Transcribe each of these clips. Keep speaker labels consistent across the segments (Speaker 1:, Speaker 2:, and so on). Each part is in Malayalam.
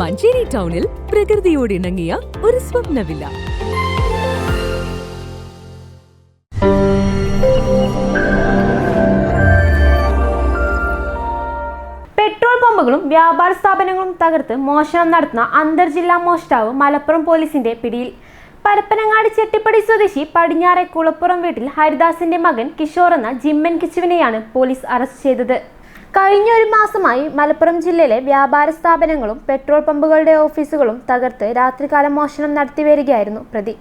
Speaker 1: മഞ്ചേരി ടൗണിൽ പ്രകൃതിയോട് ഇണങ്ങിയ ഒരു സ്വപ്നവില്ല.
Speaker 2: പെട്രോൾ പമ്പുകളും വ്യാപാര സ്ഥാപനങ്ങളും തകർത്ത് മോഷണം നടത്തുന്ന അന്തർജില്ലാ മോഷ്ടാവ് മലപ്പുറം പോലീസിന്റെ പിടിയിൽ. പരപ്പനങ്ങാടി ചെട്ടിപ്പടി സ്വദേശി പടിഞ്ഞാറെ കുളപ്പുറം വീട്ടിൽ ഹരിദാസിന്റെ മകൻ കിഷോർ എന്ന ജിമ്മൻ കിച്ചുവിനെയാണ് പോലീസ് അറസ്റ്റ് ചെയ്തത്. കഴിഞ്ഞ ഒരു മാസമായി മലപ്പുറം ജില്ലയിലെ വ്യാപാര സ്ഥാപനങ്ങളും പെട്രോൾ പമ്പുകളുടെ ഓഫീസുകളും തകർത്ത് രാത്രികാല മോഷണം നടത്തി വരികയായിരുന്നു പ്രതി.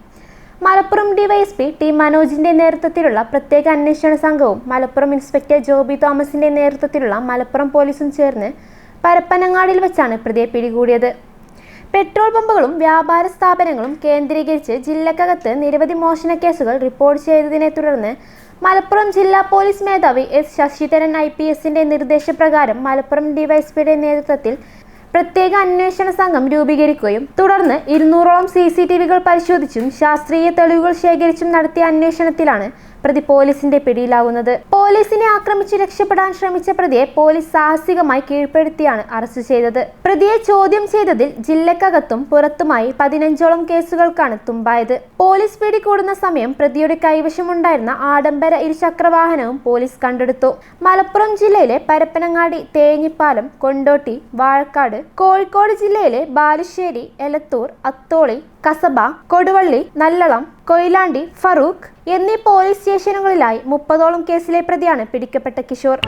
Speaker 2: മലപ്പുറം ഡിവൈഎസ്പി ടി മനോജിന്റെ നേതൃത്വത്തിലുള്ള പ്രത്യേക അന്വേഷണ സംഘവും മലപ്പുറം ഇൻസ്പെക്ടർ ജോബി തോമസിന്റെ നേതൃത്വത്തിലുള്ള മലപ്പുറം പോലീസും ചേർന്ന് പരപ്പനങ്ങാടിൽ വെച്ചാണ് പ്രതിയെ പിടികൂടിയത്. പെട്രോൾ പമ്പുകളും വ്യാപാര സ്ഥാപനങ്ങളും കേന്ദ്രീകരിച്ച് ജില്ലക്കകത്ത് നിരവധി മോഷണ കേസുകൾ റിപ്പോർട്ട് ചെയ്തതിനെ തുടർന്ന് മലപ്പുറം ജില്ലാ പോലീസ് മേധാവി എസ് ശശിധരൻ ഐ പി എസിന്റെ നിർദ്ദേശപ്രകാരം മലപ്പുറം ഡിവൈഎസ്പിയുടെ നേതൃത്വത്തിൽ പ്രത്യേക അന്വേഷണ സംഘം രൂപീകരിക്കുകയും തുടർന്ന് ഇരുന്നൂറോളം സി സി ടി വികൾ പരിശോധിച്ചും ശാസ്ത്രീയ തെളിവുകൾ ശേഖരിച്ചും നടത്തിയ അന്വേഷണത്തിലാണ് പ്രതി പോലീസിന്റെ പിടിയിലാകുന്നത് പോലീസിനെ ആക്രമിച്ച് രക്ഷപ്പെടാൻ ശ്രമിച്ച പ്രതിയെ പോലീസ് സാഹസികമായി കീഴ്പ്പെടുത്തിയാണ് അറസ്റ്റ് ചെയ്തത്. പ്രതിയെ ചോദ്യം ചെയ്തതിൽ ജില്ലക്കകത്തും പുറത്തുമായി പതിനഞ്ചോളം കേസുകൾക്കാണ് തുമ്പായത്. പോലീസ് പിടികൂടുന്ന സമയം പ്രതിയുടെ കൈവശമുണ്ടായിരുന്ന ആഡംബര ഇരുചക്രവാഹനവും പോലീസ് കണ്ടെടുത്തു. മലപ്പുറം ജില്ലയിലെ പരപ്പനങ്ങാടി തേഞ്ഞിപ്പാലം കൊണ്ടോട്ടി വാഴക്കാട് കോഴിക്കോട് ജില്ലയിലെ ബാലുശ്ശേരി എലത്തൂർ അത്തോളി കസബ കൊടുവള്ളി നല്ലളം കൊയിലാണ്ടി ഫറൂഖ് എന്നീ പോലീസ് സ്റ്റേഷനുകളിലായി മുപ്പതോളം കേസിലെ പ്രതിയാണ് പിടിക്കപ്പെട്ട കിഷോർ.